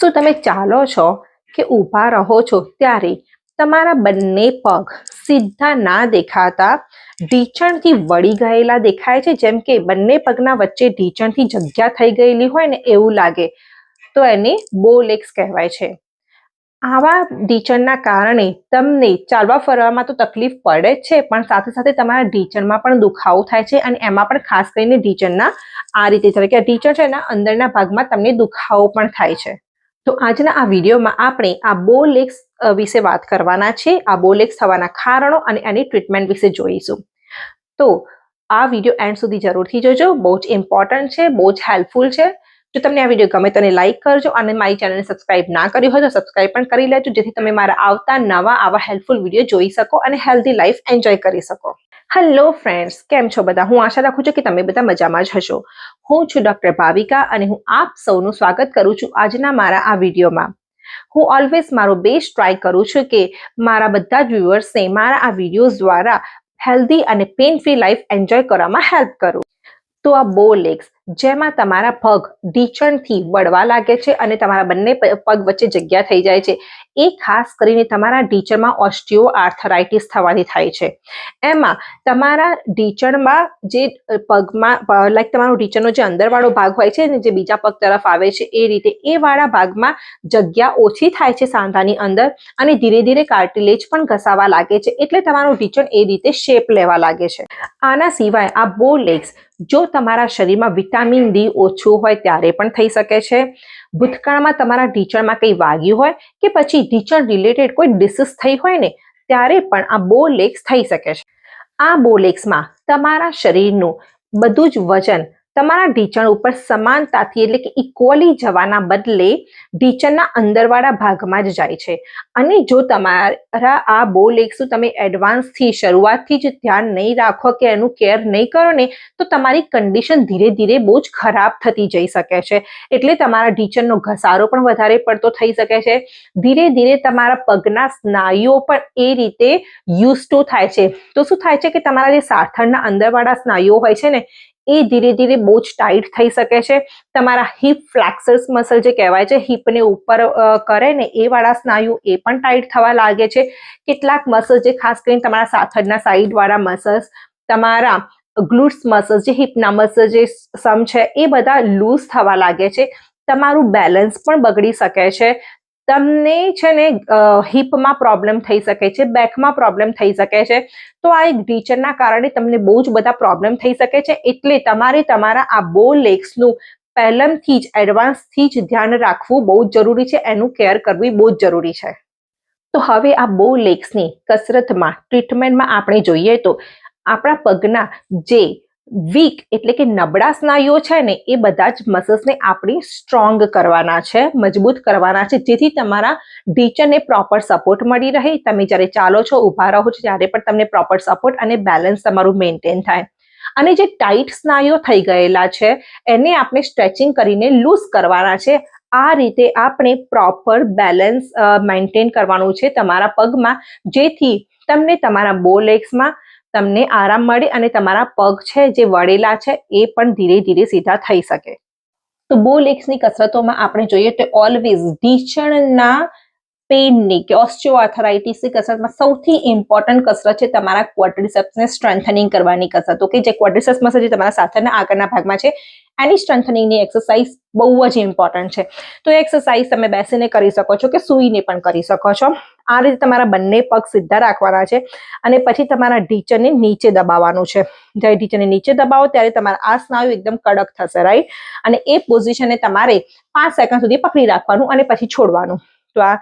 શું તમે ચાલો છો કે ઊભા રહો છો ત્યારે તમારા બંને પગ સીધા ના દેખાતા ઢીચણથી વળી ગયેલા દેખાય છે? જેમ કે બંને પગના વચ્ચે ઢીંચણથી જગ્યા થઈ ગયેલી હોય ને એવું લાગે. તો એને બો લેગ્સ કહેવાય છે. આવા ઢીચણના કારણે તમને ચાલવા ફરવામાં તો તકલીફ પડે જ છે, પણ સાથે સાથે તમારા ઢીચણમાં પણ દુખાવો થાય છે અને એમાં પણ ખાસ કરીને ઢીચણના આ રીતે. થાય કે ઢીંચણ છે એના અંદરના ભાગમાં તમને દુખાવો પણ થાય છે. તો આજના આ વિડીયોમાં આપણે આ બો લેગ્સ વિશે વાત કરવાના છે. આ બો લેગ્સ થવાના કારણો અને એની ટ્રીટમેન્ટ વિશે જોઈશું. તો આ વીડિયો એન્ડ સુધી જરૂરથી જોજો. બહુ જ ઇમ્પોર્ટન્ટ છે, બહુ જ હેલ્પફુલ છે. જો તમને આ વીડિયો ગમે તો એને લાઇક કરજો અને મારી ચેનલને સબસ્ક્રાઇબ ના કરી હોય તો સબસ્ક્રાઇબ પણ કરી લેજો, જેથી તમે મારા આવતા નવા આવા હેલ્પફુલ વીડિયો જોઈ શકો અને હેલ્ધી લાઈફ એન્જોય કરી શકો. હેલો ફ્રેન્ડ્સ કેમ છો બધા? હું આશા રાખું છું કે તમે બધા મજામાં જ હશો. હું છું ડોક્ટર ભાવિકા અને હું આપ સૌનું સ્વાગત કરું છું આજના મારા આ વિડીયોમાં. હું ઓલવેઝ મારો બેસ્ટ ટ્રાય કરું છું કે મારા બધા જ વ્યુઅર્સને મારા આ વિડીયોઝ દ્વારા હેલ્ધી અને પેન ફ્રી લાઈફ એન્જોય કરવામાં હેલ્પ કરું. તો આ બો લેગ્સ જેમાં તમારા પગ ઢીચણથી વળવા લાગે છે અને તમારા બંને પગ વચ્ચે જગ્યા થઈ જાય છે. એ ખાસ કરીને તમારા ઢીચણમાં ઓસ્ટિયો આર્થરાઇટિસ થવાથી થાય છે. એમાં તમારા ઢીચણમાં જે પગમાં લાઈક તમારો ઢીચણનો જે અંદરવાળો ભાગ હોય છે ને જે બીજા પગ તરફ આવે છે, એ રીતે એ વાળા ભાગમાં જગ્યા ઓછી થાય છે સાંધાની અંદર અને ધીરે ધીરે કાર્ટિલેજ પણ ઘસાવા લાગે છે. એટલે તમારું ઢીચણ એ રીતે શેપ લેવા લાગે છે. આના સિવાય આ બો લેગ્સ જો તમારા શરીરમાં વિટામિન ડી ઓછું હોય ત્યારે પણ થઈ શકે છે. ભૂતકાળમાં તમારા ઢીંચણમાં કંઈ વાગ્યું હોય કે પછી ઢીંચણ રિલેટેડ કોઈ ડિસીઝ થઈ હોય ને, ત્યારે પણ આ બોલેક્સ થઈ શકે છે. આ બોલેક્સમાં તમારા શરીરનું બધું જ વજન તમારા ઢીંચણ ઉપર સમાનતાથી એટલે કે ઇક્વલી જવાના બદલે ઢીંચણના અંદરવાળા ભાગમાં જ જાય છે. અને જો તમારા આ બો લેખશું તમે એડવાન્સથી શરૂઆતથી જ ધ્યાન નહીં રાખો કે એનું કેર નહીં કરો ને, તો તમારી કન્ડિશન ધીરે ધીરે બહુ જ ખરાબ થતી જઈ શકે છે. એટલે તમારા ઢીંચણનો ઘસારો પણ વધારે પડતો થઈ શકે છે. ધીરે ધીરે તમારા પગના સ્નાયુઓ પણ એ રીતે યુઝ ટુ થાય છે. તો શું થાય છે કે તમારા જે સાથળના અંદરવાળા સ્નાયુઓ હોય છે ને એ ધીરે ધીરે બહુ જ ટાઈટ થઈ શકે છે. તમારા હિપ ફ્લેક્સર્સ મસલ જે કહેવાય છે હિપને ઉપર કરે ને એ વાળા સ્નાયુ એ પણ ટાઈટ થવા લાગે છે. કેટલાક મસલ્સ જે ખાસ કરીને તમારા સાથળના સાઈડ વાળા મસલ્સ તમારા ગ્લુટ્સ મસલ્સ જે હિપના મસલ જે સમ છે, એ બધા લૂઝ થવા લાગે છે. તમારું બેલેન્સ પણ બગડી શકે છે. તમને છે ને હિપમાં પ્રોબ્લેમ થઈ શકે છે બેકમાં પ્રોબ્લેમ થઈ શકે છે. તો આ એક ટીચરના કારણે તમને બહુ જ બધા પ્રોબ્લેમ થઈ શકે છે. એટલે તમારે તમારા આ બો લેગ્સનું પહેલમથી જ એડવાન્સથી જ ધ્યાન રાખવું બહુ જ જરૂરી છે. એનું કેર કરવી બહુ જ જરૂરી છે. તો હવે આ બો લેગ્સની કસરતમાં ટ્રીટમેન્ટમાં આપણે જોઈએ તો, આપણા પગના જે વીક એટલે કે નબળા સ્નાયુઓ છે ને, એ બધા જ મસલ્સને આપણે સ્ટ્રોંગ કરવાના છે, મજબૂત કરવાના છે. જેથી તમારા ઢીચરને પ્રોપર સપોર્ટ મળી રહે. તમે જ્યારે ચાલો છો, ઊભા રહો છો, ત્યારે પણ તમને પ્રોપર સપોર્ટ અને બેલેન્સ તમારું મેન્ટેન થાય. અને જે ટાઈટ સ્નાયુઓ થઈ ગયેલા છે, એને આપણે સ્ટ્રેચિંગ કરીને લૂઝ કરવાના છે. આ રીતે આપણે પ્રોપર બેલેન્સ મેન્ટેન કરવાનું છે તમારા પગમાં. જેથી તમને તમારા બો લેગ્સમાં તમને આરામ મળે અને તમારા પગ છે, જે વળેલા છે, એ પણ ધીરે ધીરે સીધા થઈ શકે. તો બો લેગ્સની કસરતોમાં આપણે જોઈએ તો ઓલવેઝ ઢીંચણના પેનની કે ઓસ્ટિયોઆર્થરાઇટિસની કસરતમાં સૌથી ઇમ્પોર્ટન્ટ કસરત છે તમારા ક્વોડ્રિસેપ્સને સ્ટ્રેન્થનિંગ કરવાની કસરત. ઓકે જે ક્વોડ્રિસેપ્સ મસલ જે તમારા સાથળના આગળના ભાગમાં છે, એની સ્ટ્રેન્થનિંગની એક્સરસાઇઝ બહુ જ ઇમ્પોર્ટન્ટ છે. તો એ એક્સરસાઇઝ તમે બેસીને કરી શકો છો કે સૂઈને પણ કરી શકો છો. આ રીતે તમારા બંને પગ સીધા રાખવાના છે અને પછી તમારા ઢીચરને નીચે દબાવવાનું છે. જ્યારે ઢીચરને નીચે દબાવો ત્યારે તમારા આ સ્નાયુ એકદમ કડક થશે રાઈટ અને એ પોઝિશનને તમારે પાંચ સેકન્ડ સુધી પકડી રાખવાનું અને પછી છોડવાનું. તો આ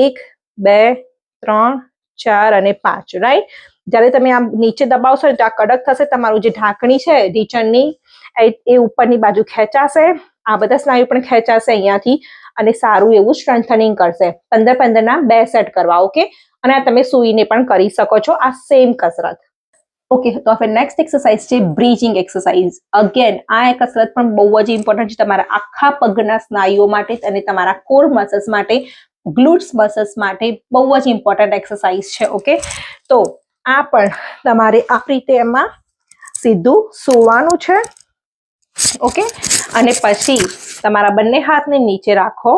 એક, બે, ત્રણ, ચાર અને પાંચ રાઈટ જ્યારે તમે આમ નીચે દબાવશો ને તો આ કડક થશે, તમારું જે ઢાંકણી છે, ઢીચણની, એ ઉપરની બાજુ ખેંચાશે, આ બધા સ્નાયુ પણ ખેંચાશે અહીંયાથી અને સારું એવું સ્ટ્રેન્થનિંગ કરશે. પંદર પંદરના બે સેટ કરવા ઓકે અને આ તમે સૂઈને પણ કરી શકો છો, આ સેમ કસરત. ઓકે તો હવે નેક્સ્ટ એક્સરસાઇઝ છે બ્રીજિંગ એક્સરસાઇઝ અગેન આ કસરત પણ બહુ જ ઇમ્પોર્ટન્ટ છે, તમારા આખા પગના સ્નાયુઓ માટે અને તમારા કોર મસલ્સ માટે ગ્લુટ્સ મસલ્સ માટે બહુ જ ઇમ્પોર્ટન્ટ એક્સરસાઇઝ છે ઓકે તો આ પણ તમારે આ રીતે એમાં સીધું સુવાનું છે ઓકે અને પછી તમારા બંને હાથને નીચે રાખો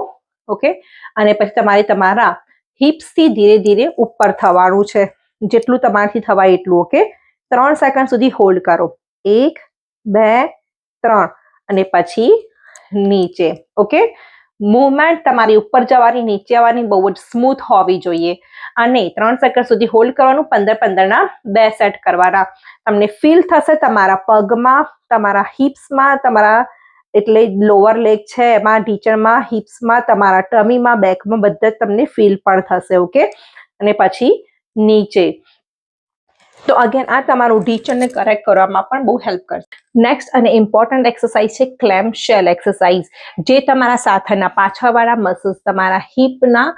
ઓકે અને પછી તમારે તમારા હિપ્સથી ધીરે ધીરે ઉપર થવાનું છે. જેટલું તમારાથી થવાય એટલું ઓકે ત્રણ સેકન્ડ સુધી હોલ્ડ કરો. એક, બે, ત્રણ. અને પછી નીચે ઓકે મુવમેન્ટ તમારી ઉપર જવાની, નીચે આવવાની બહુ જ સ્મૂથ હોવી જોઈએ. અને ત્રણ સેકન્ડ સુધી હોલ્ડ કરવાનું, પંદર પંદરના બે સેટ કરવાના. તમને ફીલ થશે તમારા પગમાં, તમારા હિપ્સમાં તમારા એટલે લોઅર લેગ છે, એમાં ટીચરમાં હિપ્સમાં તમારા ટમીમાં બેકમાં બધા તમને ફીલ પણ થશે ઓકે અને પછી નીચે. તો અગેન આ તમારું ટીચરને કરેક્ટ કરવામાં પણ બહુ હેલ્પ કરશે. નેક્સ્ટ અને ઇમ્પોર્ટન્ટ એક્સરસાઇઝ છે ક્લેમ શેલ એક્સરસાઇઝ જે તમારા સાથળના પાછળવાળા મસલ્સ તમારા હિપના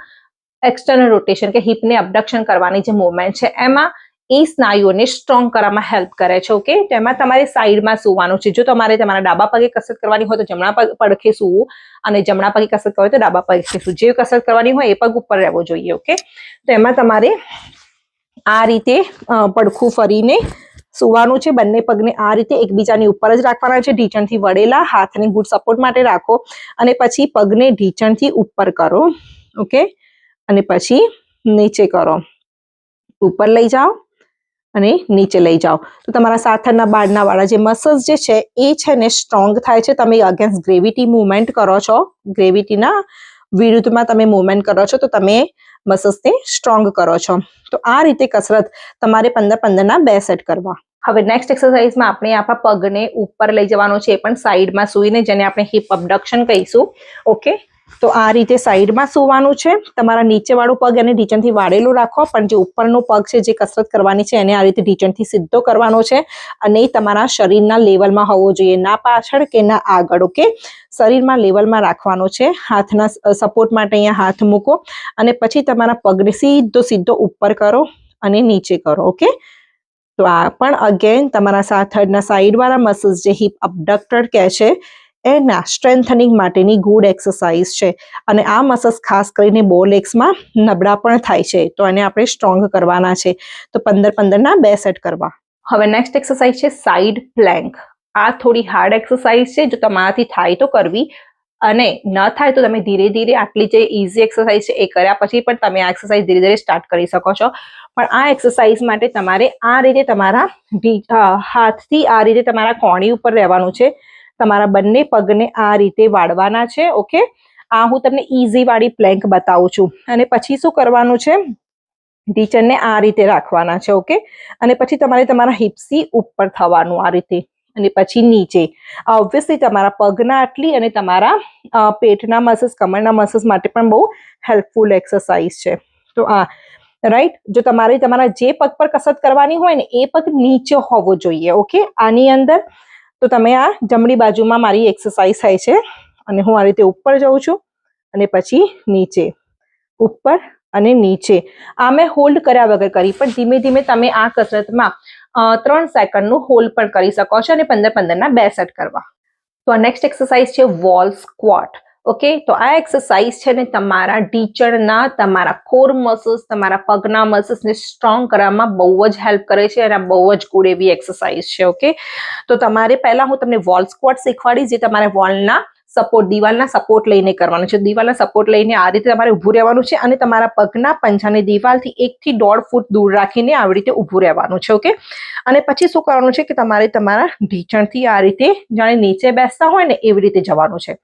એક્સટર્નલ રોટેશન કે હિપને અબડક્શન કરવાની જે મુવમેન્ટ છે, એમાં એ સ્નાયુઓને સ્ટ્રોંગ કરવામાં હેલ્પ કરે છે ઓકે તેમાં તમારે સાઈડમાં સૂવાનું છે. જો તમારે તમારા ડાબા પગે કસરત કરવાની હોય તો જમણા પડખે સુવું અને જમણા પગે કસરત કરવી હોય તો ડાબા પગે સુવું. જે કસરત કરવાની હોય એ પગ ઉપર રહેવો જોઈએ ઓકે તો એમાં તમારે આ રીતે પડખું ફરીને સુવાનું છે. બંને પગને આ રીતે એકબીજાની ઉપર જ રાખવાના છે. ઢીંચણથી વળેલા હાથને ગુડ સપોર્ટ માટે રાખો અને પછી પગને ઢીંચણથી ઉપર કરો. ઓકે? અને પછી નીચે કરો. ઉપર લઈ જાઓ અને નીચે લઈ જાઓ. તો તમારા સાથળના બાળના વાળા જે મસલ્સ જે છે, એ છે ને સ્ટ્રોંગ થાય છે. તમે અગેન્સ્ટ ગ્રેવિટી મુવમેન્ટ કરો છો. ગ્રેવિટીના વિરુદ્ધમાં તમે મુવમેન્ટ કરો છો. તો તમે મસલ્સને સ્ટ્રોંગ કરો છો. તો આ રીતે કસરત તમારે પંદર પંદરના બે સેટ કરવા. હવે નેક્સ્ટ એક્સરસાઇઝમાં આપણે આપણા પગને ઉપર લઈ જવાનો છે એ પણ સાઈડમાં સૂઈને જેને આપણે હિપ અબડક્શન કહીશું. ઓકે તો આ રીતે સાઈડમાં સૂવાનું છે. તમારા નીચેવાળું પગ એને ઢીચણથી વાળેલું રાખો, પણ જે ઉપરનો પગ છે, જે કસરત કરવાની છે, એને આ રીતે ઢીચણથી સીધો કરવાનો છે અને તમારા શરીરના લેવલમાં હોવો જોઈએ. ના પાછળ કે ના આગળ, ઓકે? શરીરમાં લેવલમાં રાખવાનો છે. હાથના સપોર્ટ માટે અહીંયા હાથ મૂકો અને પછી તમારા પગને સીધો સીધો ઉપર કરો અને નીચે કરો, ઓકે? તો આ પણ અગેન તમારા સાથળના સાઈડવાળા મસલ્સ જે હિપ અબડક્ટર કહે છે એના સ્ટ્રેન્થનિંગ માટેની ગુડ એક્સરસાઇઝ છે. અને આ મસલ્સ ખાસ કરીને બો લેગ્સમાં નબળા પણ થાય છે. તો એને આપણે સ્ટ્રોંગ કરવાના છે. તો પંદર પંદરના બે સેટ કરવા. હવે નેક્સ્ટ એક્સરસાઇઝ છે સાઈડ પ્લેન્ક આ થોડી હાર્ડ એક્સરસાઇઝ છે. જો તમારાથી થાય તો કરવી. અને ન થાય તો તમે ધીરે ધીરે આટલી જે ઇઝી એક્સરસાઇઝ છે એ કર્યા પછી પણ તમે આ એક્સરસાઇઝ ધીરે ધીરે સ્ટાર્ટ કરી શકો છો. પણ આ એક્સરસાઇઝ માટે તમારે આ રીતે તમારા હાથથી આ રીતે તમારા કોણી ઉપર રહેવાનું છે. તમારા બંને પગને આ રીતે વાળવાના છે ઓકે આ હું તમને ઇઝી વાળી પ્લેન્ક બતાવું છું. અને પછી શું કરવાનું છે? ટીચરને આ રીતે રાખવાના છે ઓકે અને પછી તમારે તમારા હિપ્સી ઉપર થવાનું આ રીતે. અને પછી નીચે. ઓબ્વિયસલી તમારા પગના આટલી અને તમારા પેટના મસલ્સ કમરના મસલ્સ માટે પણ બહુ હેલ્પફુલ એક્સરસાઇઝ છે. તો આ રાઈટ જો તમારે તમારા જે પગ પર કસરત કરવાની હોય ને, એ પગ નીચે હોવો જોઈએ ઓકે આની અંદર તો તમે આ જમણી બાજુમાં મારી એક્સરસાઇઝ થાય છે અને હું આ રીતે ઉપર જાઉં છું અને પછી નીચે. ઉપર અને નીચે. આ મેં હોલ્ડ કર્યા વગર કરી, પણ ધીમે ધીમે તમે આ કસરતમાં ત્રણ સેકન્ડનું હોલ્ડ પણ કરી શકો છો અને પંદર પંદરના બે સેટ કરવા. તો નેક્સ્ટ એક્સરસાઇઝ છે વોલ સ્ક્વોટ ઓકે તો આ એક્સરસાઇઝ છે ને તમારા ઢીચણના તમારા કોર મસલ્સ તમારા પગના મસલ્સને સ્ટ્રોંગ કરવામાં બહુ જ હેલ્પ કરે છે અને આ બહુ જ ગુડ એવી એક્સરસાઇઝ છે ઓકે તો તમારે પહેલાં હું તમને વોલ સ્ક્વોટ શીખવાડીશ, જે તમારે વોલના સપોર્ટ દિવાલના સપોર્ટ લઈને કરવાનું છે. દિવાલના સપોર્ટ લઈને આ રીતે તમારે ઊભું રહેવાનું છે અને તમારા પગના પંજાને દિવાલથી એકથી દોઢ ફૂટ દૂર રાખીને આવી રીતે ઊભું રહેવાનું છે ઓકે અને પછી શું કરવાનું છે કે તમારે તમારા ઢીંચણથી આ રીતે જાણે નીચે બેસતા હોય ને એવી રીતે જવાનું છે.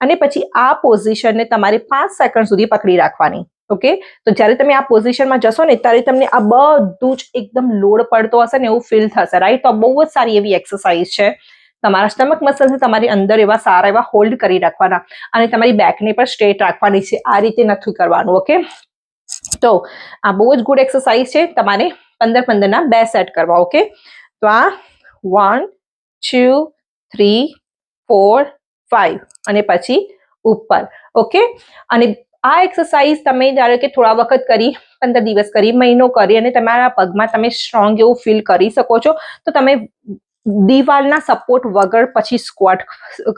અને પછી આ પોઝિશનને તમારે પાંચ સેકન્ડ સુધી પકડી રાખવાની, ઓકે? તો જ્યારે તમે આ પોઝિશનમાં જશો ને, ત્યારે તમને આ બધું જ એકદમ લોડ પડતો હશે ને એવું ફીલ થશે રાઈટ તો બહુ જ સારી એવી એક્સરસાઇઝ છે. તમારા સ્ટમક મસલ્સને તમારી અંદર એવા સારા એવા હોલ્ડ કરી રાખવાના અને તમારી બેકને પણ સ્ટ્રેટ રાખવાની છે, આ રીતે નથી કરવાનું, ઓકે? તો આ બહુ જ ગુડ એક્સરસાઇઝ છે, તમારે પંદર પંદરના બે સેટ કરવા, ઓકે? તો આ one two three four five અને પછી ઉપર ઓકે અને આ એક્સરસાઇઝ તમે ધારો કે થોડા વખત કરી, પંદર દિવસ કરી, મહિનો કરી અને તમારા પગમાં તમે સ્ટ્રોંગ એવું ફીલ કરી શકો છો, તો તમે દિવાલના સપોર્ટ વગર પછી સ્ક્વોટ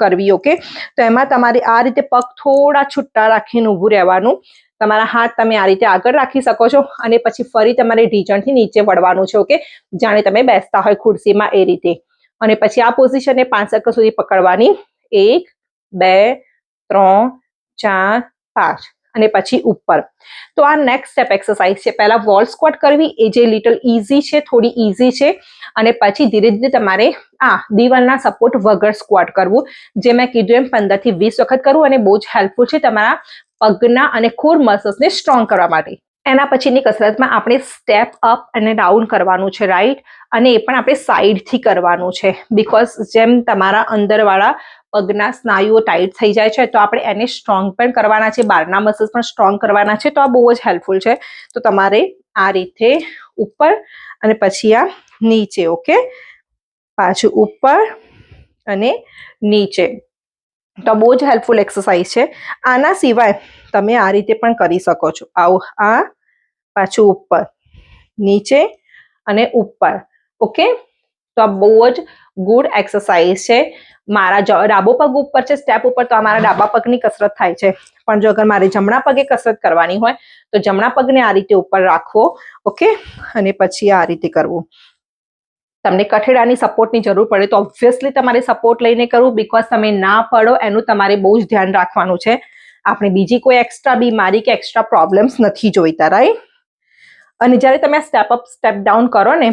કરવી ઓકે તો એમાં તમારે આ રીતે પગ થોડા છૂટા રાખીને ઊભું રહેવાનું, તમારા હાથ તમે આ રીતે આગળ રાખી શકો છો અને પછી ફરી તમારે ઢીજણથી નીચે વળવાનું છે ઓકે જાણે તમે બેસતા હોય ખુરશીમાં એ રીતે. અને પછી આ પોઝિશનને પાંચ સેકન્ડ સુધી પકડવાની એક, બે, ત્રણ, ચાર, પાંચ અને પછી ઉપર. તો આ નેક્સ્ટ સ્ટેપ એક્સરસાઇઝ છે. પહેલા વોલ સ્ક્વોટ કરવી, એ જે લિટલ ઇઝી છે, થોડી ઇઝી છે અને પછી ધીરે ધીરે તમારે આ દિવાલના સપોર્ટ વગર સ્ક્વોટ કરવું, જે મેં કીધું એમ પંદરથી વીસ વખત કરવું અને બહુ જ હેલ્પફુલ છે તમારા પગના અને ખોર મસલ્સને સ્ટ્રોંગ કરવા માટે. એના પછીની કસરતમાં આપણે સ્ટેપ અપ અને ડાઉન કરવાનું છે રાઈટ અને એ પણ આપણે સાઈડથી કરવાનું છે. બિકોઝ જેમ તમારા અંદરવાળા પગના સ્નાયુઓ ટાઈટ થઈ જાય છે, તો આપણે એને સ્ટ્રોંગ પણ કરવાના છે બહારના મસલ્સ પણ સ્ટ્રોંગ કરવાના છે, તો આ બહુ જ હેલ્પફુલ છે. તો તમારે આ રીતે ઉપર અને પછી આ નીચે ઓકે પાછું ઉપર અને નીચે. તો બહુ જ હેલ્પફુલ એક્સરસાઇઝ છે. આના સિવાય તમે આ રીતે પણ કરી શકો છો. આવું, આ પાછું ઉપર, નીચે અને ઉપર. ઓકે તો આ બહુ જ ગુડ એક્સરસાઇઝ છે. મારા ડાબો પગ ઉપર છે સ્ટેપ ઉપર, તો મારા ડાબા પગની કસરત થાય છે. પણ જો અગર મારે જમણા પગે કસરત કરવાની હોય, તો જમણા પગને આ રીતે ઉપર રાખવો. ઓકે અને પછી આ રીતે કરવું. તમને કઠેડાની સપોર્ટની જરૂર પડે તો ઓબ્વિયસલી તમારે સપોર્ટ લઈને કરવું બિકોઝ તમે ના પડો એનું તમારે બહુ જ ધ્યાન રાખવાનું છે. આપણે બીજી કોઈ એક્સ્ટ્રા બીમારી કે એક્સ્ટ્રા પ્રોબ્લેમ્સ નથી જોઈતા રાઈટ અને જ્યારે તમે સ્ટેપ અપ સ્ટેપ ડાઉન કરો ને,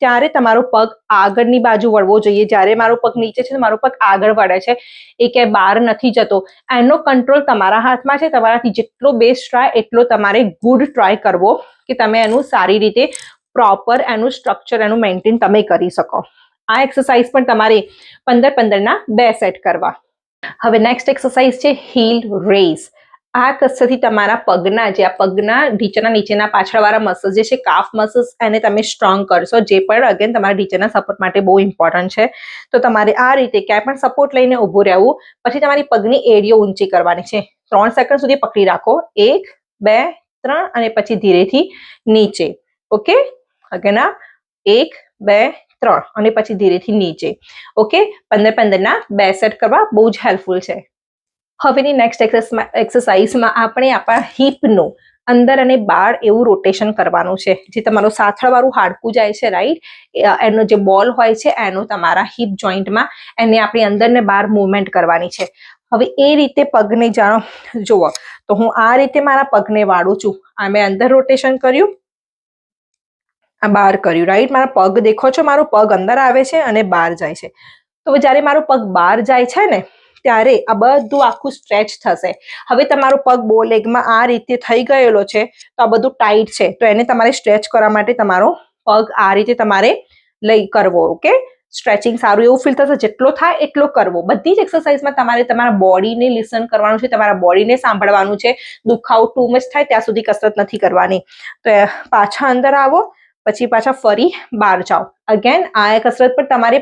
ત્યારે તમારો પગ આગળની બાજુ વળવો જોઈએ. જ્યારે મારો પગ નીચે છે મારો પગ આગળ વળે છે. એ ક્યાંય બહાર નથી જતો. એનો કંટ્રોલ તમારા હાથમાં છે. તમારાથી જેટલો બેસ્ટ ટ્રાય એટલો તમારે ગુડ ટ્રાય કરવો કે તમે એનું સારી રીતે પ્રોપર એનું સ્ટ્રક્ચર એનું મેન્ટેન તમે કરી શકો. આ એક્સરસાઇઝ પણ તમારે પંદર પંદરના બે સેટ કરવા. હવે નેક્સ્ટ એક્સરસાઇઝ છે હીલ રેઝ આ કસરથી તમારા પગના જે આ પગના ઢીચરના નીચેના પાછળવાળા મસલ્સ જે છે કાફ મસલ્સ એને તમે સ્ટ્રોંગ કરશો. જે પણ અગેન તમારા ઢીચરના સપોર્ટ માટે બહુ ઇમ્પોર્ટન્ટ છે. તો તમારે આ રીતે ક્યાંય પણ સપોર્ટ લઈને ઊભું રહેવું. પછી તમારી પગની એડીઓ ઊંચી કરવાની છે. ત્રણ સેકન્ડ સુધી પકડી રાખો. એક, બે, ત્રણ અને પછી ધીરેથી નીચે. ઓકે અગેન આ એક, બે, ત્રણ. અને પછી ધીરેથી નીચે. ઓકે? પંદર પંદરના બે સેટ કરવા બહુ જ હેલ્પફુલ છે. હવેની નેક્સ્ટ એક્સરસાઇઝમાં આપણે આપણા હિપનું અંદર અને બહાર એવું રોટેશન કરવાનું છે. જે તમારું સાથળવાળું હાડકું જાય છે રાઈટ એનો જે બોલ હોય છે, એનો તમારા હિપ જોઈન્ટમાં એને આપણી અંદર ને બહાર મૂવમેન્ટ કરવાની છે. હવે એ રીતે પગને જાણો, જુઓ. તો હું આ રીતે મારા પગને વાળું છું. આ મેં અંદર રોટેશન કર્યું. આ બહાર કર્યું રાઈટ મારા પગ દેખો છો, મારો પગ અંદર આવે છે અને બહાર જાય છે. તો જ્યારે મારો પગ બહાર જાય છે ને, ત્યારે આ બધું આખું સ્ટ્રેચ થશે. હવે તમારો પગ બો લેગમાં આ રીતે થઈ ગયેલો છે, તો આ બધું ટાઈટ છે, તો એને તમારે સ્ટ્રેચ કરવા માટે તમારો પગ આ રીતે તમારે લઈ કરવો ઓકે સ્ટ્રેચિંગ સારું એવું ફીલ થશે, જેટલો થાય એટલો કરવો. બધી જ એક્સરસાઇઝમાં તમારે તમારા બોડીને લિસન કરવાનું છે, તમારા બોડીને સાંભળવાનું છે. દુખાવો ટુ મચ થાય, ત્યાં સુધી કસરત નથી કરવાની. તો પાછા અંદર આવો પછી પાછા ફરી બહાર જાઓ. અગેન આ કસરત પર તમારે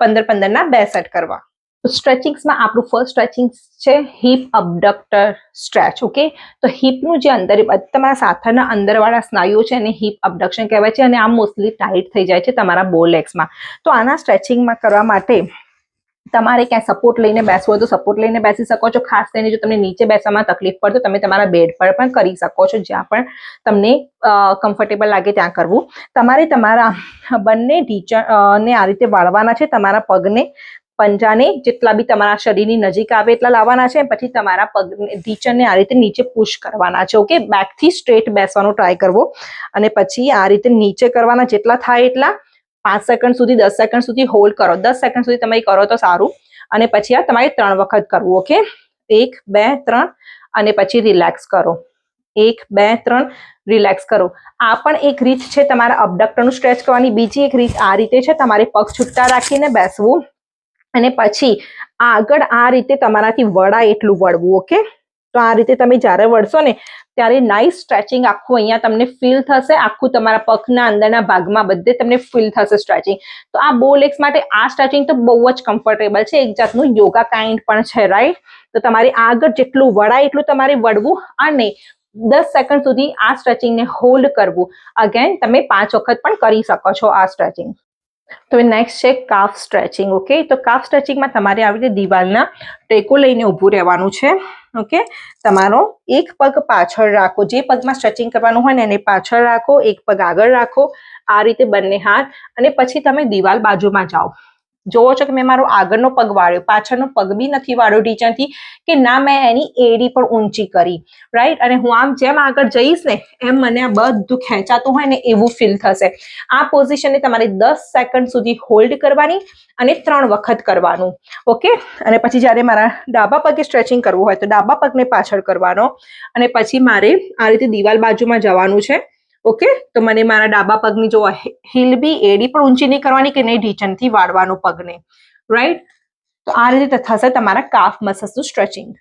પંદર પંદરના બે સેટ કરવા. સ્ટ્રેચિંગ્સમાં આપણું ફર્સ્ટ સ્ટ્રેચિંગ છે હિપ અબડક્ટર સ્ટ્રેચ ઓકે તો હિપનું જે અંદર તમારા સાથળના અંદરવાળા સ્નાયુઓ છે એને હિપ અબડક્શન કહેવાય છે અને આ મોસ્ટલી ટાઈટ થઈ જાય છે તમારા બો લેગ્સમાં તો આના સ્ટ્રેચિંગમાં કરવા માટે તમારે ક્યાંય સપોર્ટ લઈને બેસવું હોય તો સપોર્ટ લઈને બેસી શકો છો. ખાસ કરીને જો તમને નીચે બેસવામાં તકલીફ પડે તો તમે તમારા બેડ પર પણ કરી શકો છો, જ્યાં પણ તમને કમ્ફર્ટેબલ લાગે ત્યાં કરવું. તમારે તમારા બંને ઢીચણ ને આ રીતે વાળવાના છે. તમારા પગને પંજાને જેટલા બી તમારા શરીરની નજીક આવે એટલા લાવવાના છે. પછી તમારા પગ ઢીચરને આ રીતે નીચે પુશ કરવાના છે. ઓકે બેકથી સ્ટ્રેટ બેસવાનો ટ્રાય કરવો. અને પછી આ રીતે નીચે કરવાના જેટલા થાય એટલા પાંચ સેકન્ડ સુધી, દસ સેકન્ડ સુધી હોલ્ડ કરો. દસ સેકન્ડ સુધી તમે કરો તો સારું. અને પછી આ તમારે ત્રણ વખત કરવું ઓકે એક, બે, ત્રણ અને પછી રિલેક્સ કરો. એક, બે, ત્રણ રિલેક્સ કરો. આ પણ એક રીત છે તમારા અબડક્ટરનું સ્ટ્રેચ કરવાની. બીજી એક રીત આ રીતે છે, તમારે પગ છૂટતા રાખીને બેસવું. અને પછી આગળ આ રીતે તમારાથી વળાય એટલું વળવું ઓકે તો આ રીતે તમે જ્યારે વળશો ને, ત્યારે નાઇસ સ્ટ્રેચિંગ આખું અહીંયા તમને ફીલ થશે. આખું તમારા પગના અંદરના ભાગમાં બધે તમને ફીલ થશે સ્ટ્રેચિંગ તો આ બો લેગ્સ માટે આ સ્ટ્રેચિંગ તો બહુ જ કમ્ફર્ટેબલ છે. એક જાતનું યોગા કાઇન્ડ પણ છે રાઈટ તો તમારે આગળ જેટલું વળાય એટલું તમારે વળવું અને દસ સેકન્ડ સુધી આ સ્ટ્રેચિંગને હોલ્ડ કરવું. અગેન તમે પાંચ વખત પણ કરી શકો છો આ સ્ટ્રેચિંગ તો નેક્સ્ટ છે કાફ સ્ટ્રેચિંગ ઓકે તો કાફ સ્ટ્રેચિંગમાં તમારે આવી રીતે દિવાલના ટેકો લઈને ઊભું રહેવાનું છે ઓકે તમારો એક પગ પાછળ રાખો, જે પગમાં સ્ટ્રેચિંગ કરવાનું હોય ને એને પાછળ રાખો, એક પગ આગળ રાખો, આ રીતે બંને હાથ અને પછી તમે દિવાલ બાજુમાં જાઓ. જોવો છો કે મેં મારો આગળનો પગ વાળ્યો, પાછળનો પગ બી નથી વાળ્યો ટીચરથી કે ના મેં એની એડી પણ ઊંચી કરી રાઈટ અને હું આમ જેમ આગળ જઈશ ને, એમ મને આ બધું ખેંચાતું હોય ને એવું ફીલ થશે. આ પોઝિશનને તમારે દસ સેકન્ડ સુધી હોલ્ડ કરવાની અને ત્રણ વખત કરવાનું ઓકે અને પછી જ્યારે મારા ડાબા પગે સ્ટ્રેચિંગ કરવું હોય તો ડાબા પગને પાછળ કરવાનો, અને પછી મારે આ રીતે દિવાલ બાજુમાં જવાનું છે. ઓકે તો મને મારા ડાબા પગની જો હિલ બી એડી પણ ઊંચી નહીં કરવાની કે નહીં, ઢીચણથી વાળવાનું પગને. રાઈટ તો આ રીતે થશે તમારા કાફ મસલ્સનું સ્ટ્રેચિંગ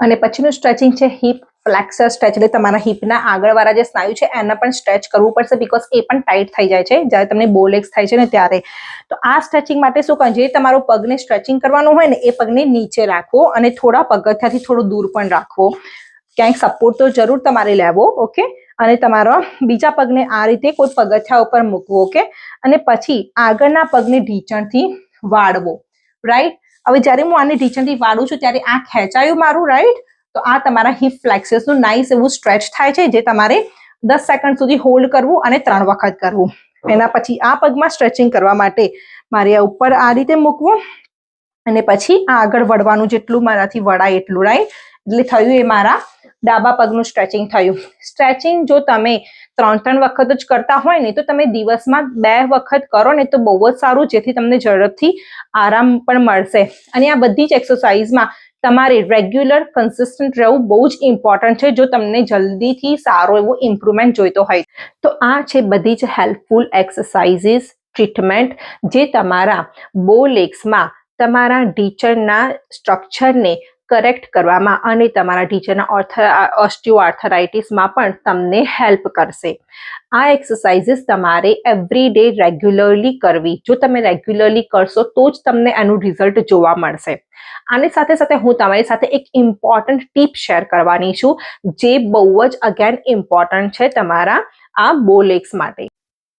અને પછીનું સ્ટ્રેચિંગ છે હિપ ફ્લેક્સર સ્ટ્રેચ એટલે તમારા હિપના આગળવાળા જે સ્નાયુ છે, એના પણ સ્ટ્રેચ કરવું પડશે બીકોઝ એ પણ ટાઈટ થઈ જાય છે. જ્યારે તમને બોલેક્સ થાય છે ને ત્યારે. તો આ સ્ટ્રેચિંગ માટે શું કહે જે તમારો પગને સ્ટ્રેચિંગ કરવાનું હોય ને, એ પગને નીચે રાખવો અને થોડા પગથિયાથી થોડું દૂર પણ રાખવો ક્યાંક સપોર્ટ તો જરૂર તમારે લેવો ઓકે અને તમારો બીજા પગને આ રીતે કોઈ પગથિયા ઉપર મૂકવો, ઓકે? અને પછી આગળના પગને ઢીંચણથી વાળવો રાઈટ હવે જ્યારે હું આને ઢીંચણથી વાળું છું, ત્યારે આ ખેંચાયું મારું રાઈટ તો આ તમારા હિપ ફ્લેક્સસનું નાઇસ એવું સ્ટ્રેચ થાય છે, જે તમારે દસ સેકન્ડ સુધી હોલ્ડ કરવું અને ત્રણ વખત કરવું. એના પછી આ પગમાં સ્ટ્રેચિંગ કરવા માટે મારે આ ઉપર આ રીતે મૂકવું અને પછી આગળ વળવાનું જેટલું મારાથી વળાય એટલું રાઈટ એટલે થયું એ મારા ડાબા પગનું સ્ટ્રેચિંગ થયું. સ્ટ્રેચિંગ જો તમે ત્રણ ત્રણ વખત જ કરતા હોય ને, તો તમે દિવસમાં બે વખત કરો ને, તો બહુ જ સારું, જેથી તમને ઝડપથી આરામ પણ મળશે. અને આ બધી જ એક્સરસાઇઝમાં તમારે રેગ્યુલર કન્સિસ્ટન્ટ રહેવું બહુ જ ઇમ્પોર્ટન્ટ છે, જો તમને જલ્દીથી સારો એવો ઇમ્પ્રુવમેન્ટ જોઈતો હોય. તો આ છે બધી જ હેલ્પફુલ એક્સરસાઇઝીસ ટ્રીટમેન્ટ જે તમારા બો લેગ્સમાં તમારા ટીચરના સ્ટ્રક્ચરને કરેક્ટ કરવામાં અને તમારા ટીચરના ઓસ્ટિયો આર્થરાઇટિસમાં પણ તમને હેલ્પ કરશે. આ એક્સરસાઇઝીસ તમારે એવરી ડે રેગ્યુલરલી કરવી. જો તમે રેગ્યુલરલી કરશો, તો જ તમને એનું રિઝલ્ટ જોવા મળશે. આની સાથે સાથે હું તમારી સાથે એક ઇમ્પોર્ટન્ટ ટીપ શેર કરવાની છું, જે બહુ જ અગેન ઇમ્પોર્ટન્ટ છે તમારા આ બોલેક્સ માટે.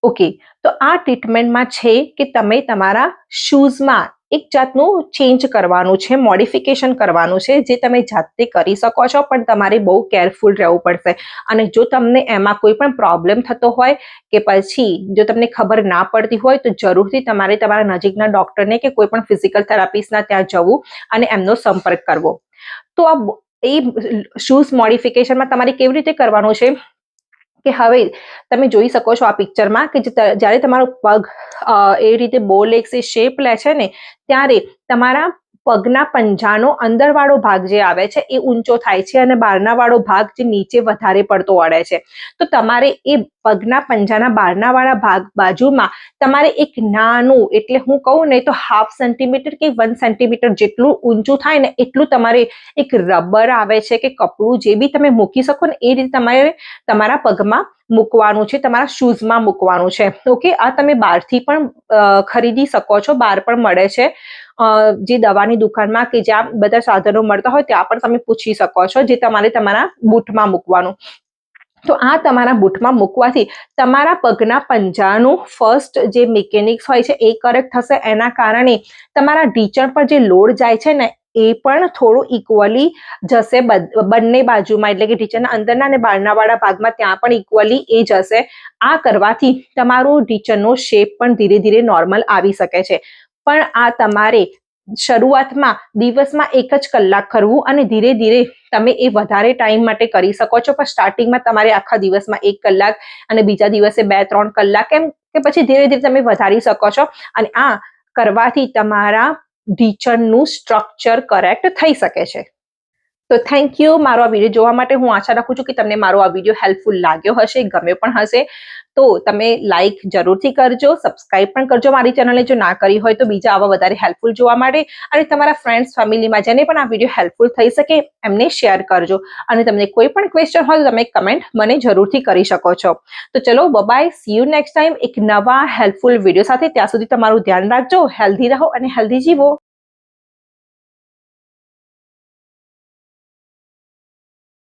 ઓકે તો આ ટ્રીટમેન્ટમાં છે કે તમે તમારા શૂઝમાં એક જાતનું ચેન્જ કરવાનું છે મોડિફિકેશન કરવાનું છે, જે તમે જાતે કરી શકો છો, પણ તમારે બહુ કેરફુલ રહેવું પડશે. અને જો તમને એમાં કોઈ પણ પ્રોબ્લેમ થતો હોય કે પછી જો તમને ખબર ના પડતી હોય, તો જરૂરથી તમારે તમારા નજીકના ડૉક્ટરને કે કોઈ પણ ફિઝિકલ થેરાપિસ્ટના ત્યાં જવું અને એમનો સંપર્ક કરવો. તો આ એ શૂઝ મોડિફિકેશનમાં તમારે કેવી રીતે કરવાનું છે? કે હવે તમે જોઈ શકો છો આ પિક્ચરમાં કે જ્યારે તમારો પગ એ રીતે બોલ એક શેપ લે છે ને, ત્યારે તમારા પગના પંજાનો અંદરવાળો ભાગ જે આવે છે એ ઊંચો થાય છે અને બહારના વાળો ભાગ જે નીચે વધારે પડતો અડે છે. તો તમારે એ પગના પંજાના બહારના વાળા ભાગ બાજુમાં તમારે એક નાનું, એટલે હું કહું ને તો હાફ સેન્ટીમીટર કે વન સેન્ટીમીટર જેટલું ઊંચું થાય ને એટલું તમારે એક રબર આવે છે કે કપડું જે બી તમે મૂકી શકો ને એ રીતે તમારે તમારા પગમાં મૂકવાનું છે, તમારા શૂઝમાં મૂકવાનું છે. ઓકે? આ તમે બહારથી પણ ખરીદી શકો છો, બહાર પણ મળે છે. જે દવાની દુકાનમાં કે જ્યાં બધા સાધનો મળતા હોય ત્યાં પણ તમે પૂછી શકો છો જે તમારે તમારા બૂટમાં મૂકવાનું. તો આ તમારા બૂટમાં મૂકવાથી તમારા પગના પંજાનું ફર્સ્ટ જે મિકેનિક્સ હોય છે એ કરેક્ટ થશે. એના કારણે તમારા ઢીચણ પર જે લોડ જાય છે ને, એ પણ થોડું ઇક્વલી જશે બંને બાજુમાં. એટલે કે ઢીચરના અંદરના અને બહારના વાળા ભાગમાં ત્યાં પણ ઇક્વલી એ જશે. આ કરવાથી તમારું ઢીચરનો શેપ પણ ધીરે ધીરે નોર્મલ આવી શકે છે. પણ આ તમારે શરૂઆતમાં દિવસમાં એક જ કલાક કરવું અને ધીરે ધીરે તમે એ વધારે ટાઈમ માટે કરી શકો છો. પણ સ્ટાર્ટિંગમાં તમારે આખા દિવસમાં એક કલાક અને બીજા દિવસે બે, ત્રણ કલાક એમ કે પછી ધીરે ધીરે તમે વધારી શકો છો. અને આ કરવાથી તમારા ઢીચણનું સ્ટ્રક્ચર કરેક્ટ થઈ શકે છે. તો થેન્ક યુ મારો આ વીડિયો જોવા માટે હું આશા રાખું છું કે તમને મારો આ વીડિયો હેલ્પફુલ લાગ્યો હશે, ગમ્યો પણ હશે. તો તમે લાઈક જરૂરથી કરજો સબસ્ક્રાઇબ પણ કરજો મારી ચેનલને જો ના કરી હોય તો બીજા આવા વધારે હેલ્પફુલ જોવા માટે. અને તમારા ફ્રેન્ડ્સ ફેમિલીમાં જેને પણ આ વીડિયો હેલ્પફુલ થઈ શકે, એમને શેર કરજો. અને તમને કોઈ પણ ક્વેશ્ચન હોય તો તમે કમેન્ટ મને જરૂરથી કરી શકો છો. તો ચલો bye bye see you next time એક નવા હેલ્પફુલ વીડિયો સાથે ત્યાં સુધી તમારું ધ્યાન રાખજો. હેલ્ધી રહો અને હેલ્ધી જીવો.